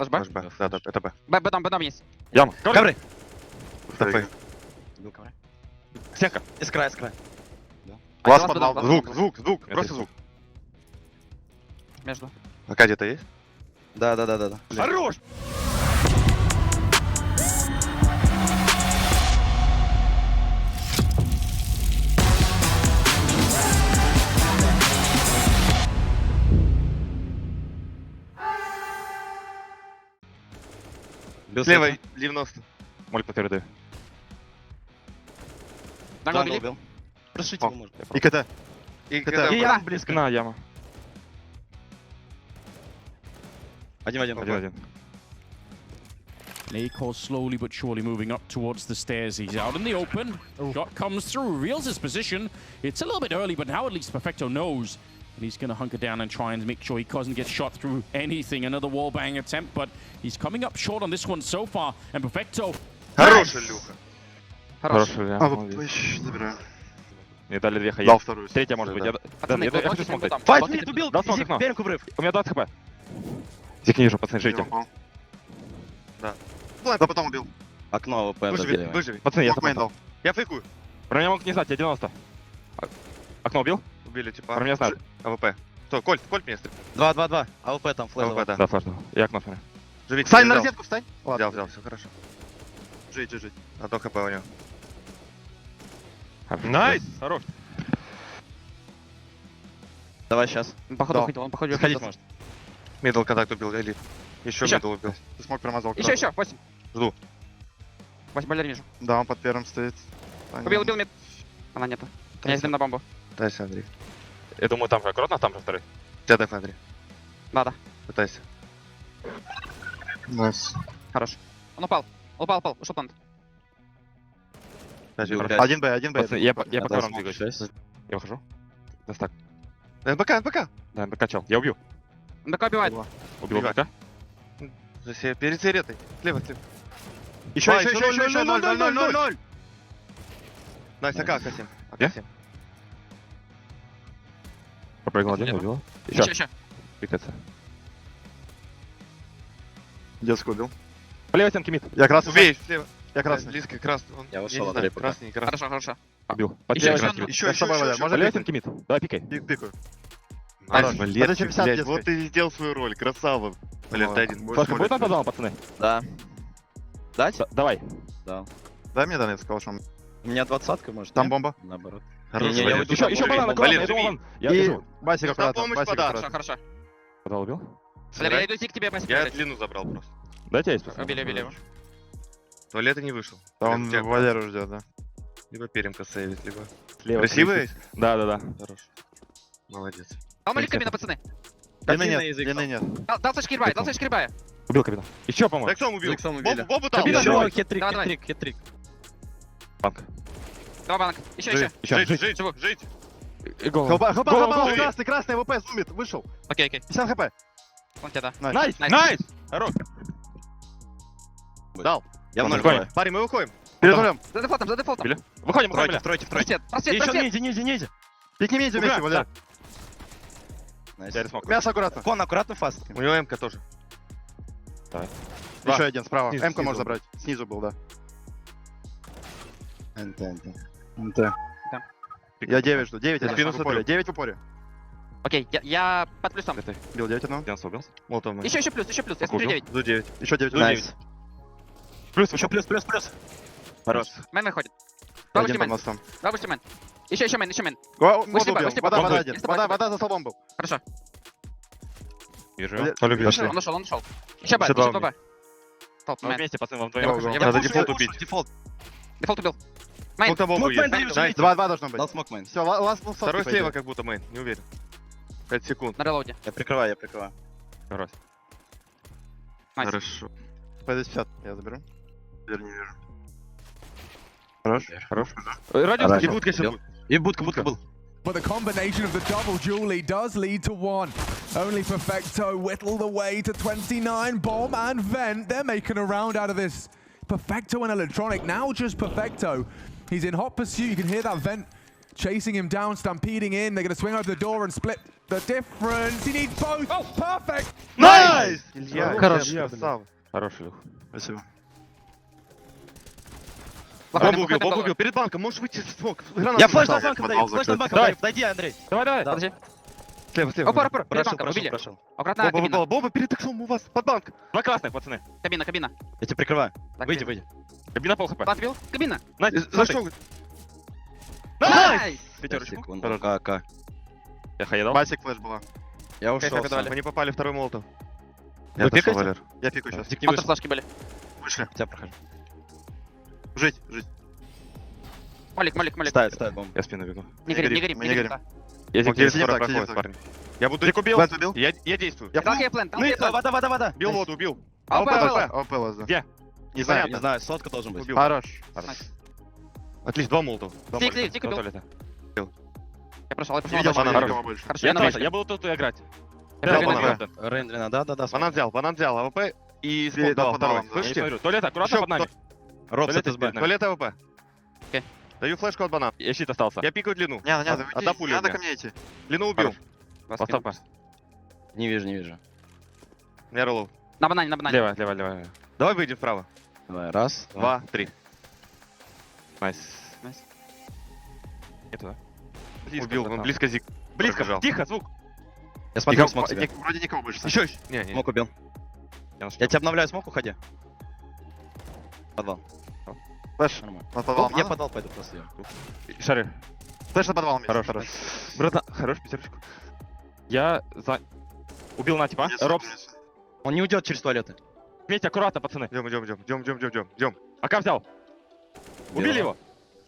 Флеш Б? Наш Б. Да, да, это Б. Б, Б там, Б там есть. Яма. Ковры. Из края, из края. Глаз А, подал. Звук, звук, звук. Просто звук. Между. АК где-то есть? Да, да, да, да, да. Хорош! Слева, слева. 90. Молька передаю. Дангл Джангл били. убил. Прошить О. его можно. И КТ. И КТ. КТ. И я. близко. На, яма. Один в один. Один-один. Lakor slowly but surely moving up towards the stairs. He's out in the open. Shot comes through, reels his position. It's a little bit early, but now at least Perfecto knows. And he's going to hunker down and try and make sure he doesn't get shot through anything. Another wallbang attempt, but he's coming up short on this one so far. And Perfecto Хороший, Люха. Хорош. Хороший, я А, вот, молодец. ищ, забираю. Мне дали две хаи. Дал вторую. Третья может быть. Да. Я- Дэн, Пацаны, я я хочу блоките смотреть. там. Файт Блоките мид убил. Да, смотри, Изи, окно. Берем ковры. У меня 20 хп. Зик ниже, пацаны, жейте. Да. Ну, это потом убил. Окно АВП Выживи, добили. выживи. Пацаны, я Смокмейн топал. дал. Я фейкую. Про меня могут не знать, я 90. А- Окно убил? Убили, типа. Про меня знают. АВП. Что, Коль, Коль меня стрелял. Два, два, два. АВП там, флэш. АВП, да. Да, дал. Я окно смотрю. Живите. Встань на розетку, встань. Взял, взял, все хорошо. Жить, жить, жить. А то хп у него. Найс! Хорош. Давай сейчас. Он походу Да. уходил, он походу уходил. может. Мидл контакт убил, элит. Еще Ещё. мидл убил. Ты смог промазал. Еще, еще, 8. Жду. 8 балер вижу. Да, он под первым стоит. Убил, убил мид. Она нету. Я с ним на бомбу. Пытайся, Андрей. Я думаю, там же аккуратно, там же второй. Тебя деф, Андрей. Да, да. Пытайся. Найс. Хорош. Он упал. Упал, упал. Ушел плант. Один Б, один Б. Пацаны, я по я по Да, коврам смог двигаюсь. Я выхожу. Достак. НБК, НБК. Да, накачал. Я убью. МБК убивает. Убил Убивай. БК. За се- Перед сигаретой. Слева, слева. Еще, еще, еще еще, еще, еще, ноль, ноль, ноль, ноль, ноль. Настя, АК, АК-7. Я? АК-7. Попрыгнул один, Слева. убил. Еще, Еще. еще. Пикается. Детскую убил. По левой стенке мид. Я красный. Убей, слева. Я красный. Близко, красный. Он- Я не ушел, знаю. Красный, красный. Хорошо, хорошо. Убил. Под Еще, еще. Еще, с еще, Валя, еще. По левой стенке мид. Давай пикай. Пик- Пикаю. Найс, Хорош. Валерчик, Это 50 блядь, вот ты сделал свою роль, красава. Ну, ты один. Флешка будет молиться. нападал, пацаны? Да. Дать? Да- Давай. Да. Дай мне Донец, калашом. У меня двадцатка, может, Там бомба. Наоборот. Не-не, я уйду Еще, там, еще банан, я живи. Я И держу. Басик аккуратно, помощь, Басик подарок. аккуратно. Хорошо, хорошо. Подал, убил? Валер, я иду зиг тебе по Я длину забрал просто. Дайте есть, пацаны. Убили, убили его. Туалета не вышел. Да он тебя- Валеру ждет, да. Либо перемка сейвит, либо... Слева Красивый? Да, да, да. Хорош. Молодец. Дал малик кабина, пацаны. Длины Кабина нет, длины нет. Дал- сочки рибая, дал сочки рибая. Убил капитан. Еще, по-моему. Так кто убил? Зексом убили. Бомбу, бомбу дал. Кабина, хитрик, хитрик, хитрик. Банк. Два банок. Еще, Жить, еще. Жить, жить. жить, жить. И. Хлоба, хлоба, Голову, хлоба, голову. красный, красный, ВП, зумит, вышел. Окей, окей. 50 хп. Он тебя, да. Найс! Найс. Найс! Хорош! Дал. Я в ноль Прикольно. двое. Парень, мы выходим. Перед нулем. За дефолтом, за дефолтом. Били. Выходим, выходим, Тройте, тройте, тройте. Просвет, просвет, Еще просвет. ниндзя, ниндзя, ниндзя. Пикни Угра, вместе, Валер. Мясо аккуратно. Кон, аккуратно, фаст. У него МК тоже. Два. Еще один справа. Снизу. можно забрать. Снизу был, да. НТ, НТ. НТ. Я 9 жду. 9 один. Спину смотрю. 9 в упоре. Окей, я, я под плюсом. Бил 9 одного. Дянс убил. Молотом. Еще, еще плюс, еще плюс. Я смотрю Покушал. 9. Ду 9. Еще 9 Найс. Плюс, Еще плюс, плюс, плюс. Хорош. Мэн выходит. Под мэн. бусти мэн. Еще, еще мэн, еще мэн. Го- Вышли убил. вышли Вода, вода один. Вода, вода за столбом был. Хорошо. Вижу. Он ушел, он ушел. Еще б, Еще б. Вместе, пацаны, вам Я вдвоем. я Надо дефолт убить. Дефолт. Дефолт убил. Майн. Сколько бомбу Смок мейн, есть? даю, Найс. живите. Два, два должно быть. Дал смок мейн. Все, ласт был Второй слева как будто мейн, не уверен. 5 секунд. На релоуде. Я прикрываю, я прикрываю. Хорош. Найс. Хорошо. P50 я заберу. Теперь не вижу. Хорош. Хорош. Э, Радио, Хорошо. И будка сейчас Бил. будет. И будка, будка был. But the combination of the double dually does lead to one. Only Perfecto whittle the way to 29. Bomb and Vent, they're making a round out of this. Perfecto and Electronic, now just Perfecto. He's in hot pursuit. You can hear that Vent chasing him down, stampeding in. They're going to swing over the door and split the difference. He needs both. Oh, perfect. Найс! Илья, Хорош. Илья, красава. Хороший люх. Спасибо. Лохай, Бомбу убил, лохай, бомбу лохай. убил. Перед банком, можешь выйти с смог. Гранату Я флеш бросал. на банк подвал даю, флеш на закрыт. банк Давай. даю. Дойди, Андрей. Давай, давай. Подожди. Слева, слева. Опор, опор, перед Прошел, банком, прошел, убили. прошел. Аккуратно, Бомба кабина. выпала, бомба перед окном у вас, под банк. Два красных, пацаны. Кабина, кабина. Я тебя прикрываю. Так, Выйди, выйди. Кабина пол хп. Подбил. Кабина. Найс, За смотри. что? Найс! Пятерочку. Секунду. Хорошо. КК. Я хаедал. Басик флеш была. Я Окей, ушел. как давали. Мы не попали второй молотов. Вы Я отошел, пикаете? Валер. Я пику сейчас. Дик не Монстр вышел. флешки были. Вышли. Тебя прохожу. Жить, жить. Молик, молик, молик. Ставит, ставит бомбу. Я спину бегу. Не горим, не горим, мы не не горим. Я скоро так, сидим проходит, парни. Я буду... Дик убил. Плент убил? Я, я действую. Я Танк я плен, танк Ну, я вода, вода, вода. Бил воду, убил. А, АВП, АВП. ОП лаза. Где? Не знаю. Не знаю, сотка должен быть. Убил. Хорош. Отлично, два молотов. Тик, тик, тик, убил. Я прошел, я прошел. видел никого больше. Хорошо, Я я на я буду тут играть. Я. Рейндрина, да, да, да. Банан взял, банан взял, АВП и смог дал второй. Я Слышите? Туалет, аккуратно под нами. Роб, нами. Туалет АВП. Окей. Даю флешку от банана. Я щит остался. Я пикаю длину. Не надо, не надо, Од- уйди. Не надо ко мне идти. Длину убил. Вас Поставь. Не вижу, не вижу. Я роллов. На банане, на банане. Лево, лево, лево. Давай выйдем вправо. Давай, раз, Два, три. Найс. Найс. Нету, да? Убил, он близко зиг. Близко. Пробежал. Тихо, звук. Я смотрю смог тебе. ник- Вроде никого больше. Еще, еще. Не, не. Смог убил. Я. Я тебя обновляю смог, уходи. Подвал. Нормально. на подвал. Я надо? подвал пойду просто. Шары. Флеш на подвал. Хорош, хорош. Братан, хорош, пятерочку. Я за... Убил на типа. Нет, Робс. Он не уйдет через туалеты. Меть аккуратно, пацаны. Идем, идем, идем, идем, идем, идем, идем, идем. АК взял. Убили его.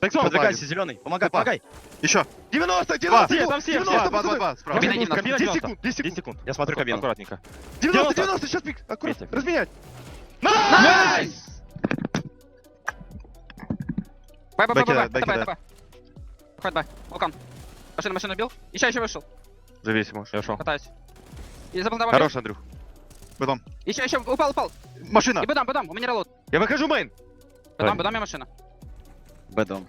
Так все, Подвигайся, зеленый. Помогай, помогай. Еще. 90, Два. 90, Там все, 90, все. Два, два, пацаны. два. Справа. Кабина, кабина, кабина 10 90. секунд, 10 10 секунд. Я смотрю кабину. Аккуратненько. 90, 90. 90, сейчас пик. Аккуратно. Разменять. Найс! Бай, бай, бай, бай, бай, бай, бай. Хоть бай. Окон. Машину, машину убил. Еще, еще вышел. Живись, можешь. Я ушел. Катаюсь. И забыл на Хорош, Андрюх. Потом. Еще, еще, упал, упал. Машина. И бедам, бедам, у меня релот. Я выхожу мейн. Бедам, бедам, я машина. Бэдом.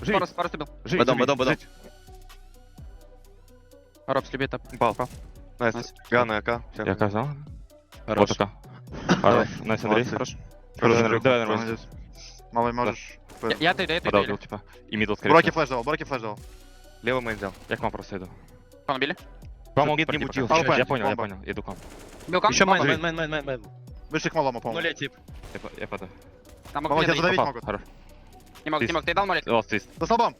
Живи, Пару, пару убил. живи, Бэдом, бэдом, бэдом. Жить. Робс, любит топ. Упал. Найс. Найс. Гана, АК. Я оказал. Хорош. Вот АК. Хорош. Найс, Андрей. Хорош. Хорош, Андрюх. давай, нормально. Малый можешь. Я- Я ты, я ты, Подал, типа. И мидл, скорее Броки флеш давал, броки флеш давал. Левый мейн взял. Я к вам просто иду. Кон убили. Вам Мид не мутил. Я понял, я понял. Иду к вам. Бил кон. Еще майн, Бомба. майн, майн, майн, майн. Вышли к малому, по-моему. тип. Я падаю. Там мог Могу тебя задавить могут. Хорош. Не мог, не мог. Ты дал молик. Лост твист. За столбом.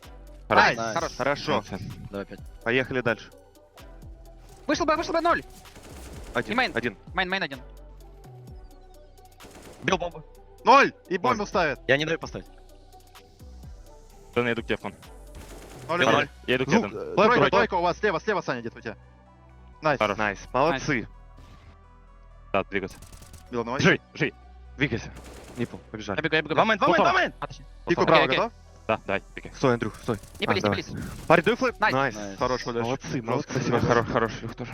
Хорош. Хорош. Хорошо. Давай опять. Поехали дальше. Вышел бы, вышел бы ноль. Один. Мейн. Один. Майн, майн один. Бил бомбу. Ноль. И бомбу ставит. Я не даю поставить. Да, я иду к тебе, Фон. Ноль. Ноль. ноль. Я иду к тебе. э, Тройка, Тройка, у вас слева, слева, Саня, где-то у тебя. Найс. Хорош. Найс. Молодцы. Да, двигаться. Бил одного. Живи, живи. Двигайся. Нипл, Я побежали. бегу, я бегу. Два майн, два майн. Отлично. Пику право, готов? Да, давай, пикай. Стой, Андрюх, стой. Не пылись, не пылись. Парень, дай флэп. Найс. Хорош, Валер. Молодцы, молодцы. Спасибо, хорош, хороший люх тоже.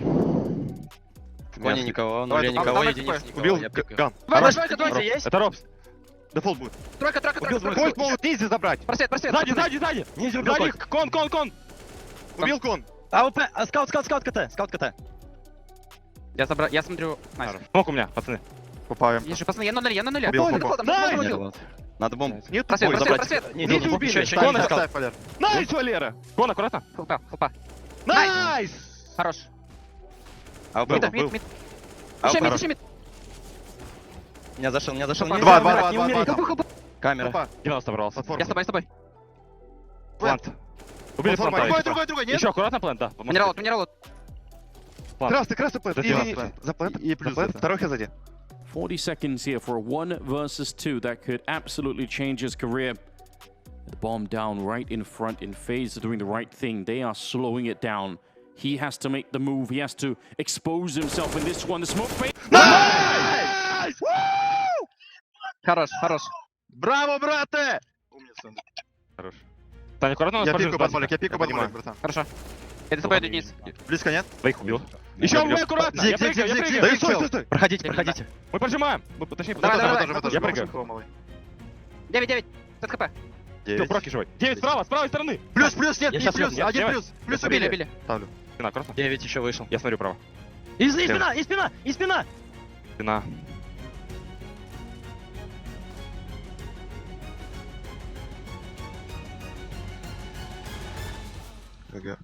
Кони никого, нуля никого, единиц никого. Убил Я ган. Хорош. двойка, Двойка двойка. есть? Это Робс. Дефолт будет. Тройка, тройка, Убил тройка. Фольт могут низи забрать. Просвет, просвет. Сзади, сзади, сзади. Ниндзя убил Сзади, кон, кон, кон. Убил кон. АВП, а, скаут, скаут, скаут КТ, скаут КТ. Я забрал, я смотрю. Найс. Смог у меня, пацаны. Попаем. Вижу, пацаны, я на нуле, я на нуле. Убил, входом, Найс! убил. Надо бомбу. Нет Просвет, просвет, просвет. Ниндзя убили. Кон еще, скаут. Ставь, Валер. Найс, Валера. Кон, аккуратно. Хлопа, хлопа. Найс! Хорош. АВП, Мид, был. мид, мид. АВП. Еще мид, еще мид. Меня зашел, меня зашел. Два, Не два, умирай, два, не два, умирай. два. Хлопа, хлопа. Камера. Опа. 90 брался. Платформа. Я с тобой, я с тобой. Плант. Убили Платформа. планта. Другой, другой, другой, нет? Еще аккуратно плант, да. Минерал, минерал. Плант. Красный, красный плент. За И- тебя. и- За плент. И плюс За плент. это. Второй хз. 40 seconds here for a one versus two that could absolutely change his career. The bomb down right in front in phase are doing the right thing. They are slowing it down. He has to make the move. He has to expose himself in this one. The smoke fade. Хорош, хорош. Браво, брате! Умница. Хорош. Таня, аккуратно, у нас Я пику молик, я пику молик, братан. Хорошо. Я за тобой иду вниз. Близко нет? Двоих убил. Еще вы аккуратно. Зиг, зиг, зиг, зиг. Да стой, стой, стой. Проходите, проходите. Мы поджимаем. Мы, точнее, Давай, Мы давай, мы давай. тоже, Я мы прыгаю. тоже, малый. 9, 9. 5 хп. Все, Девять. браки живой. 9 справа, с правой стороны. Плюс, плюс, нет, не плюс, один давай. плюс. Плюс Били, убили. били. Ставлю. Спина, кросс. 9 еще вышел. Я смотрю право. И, и спина, и спина, и спина! Спина. Okay.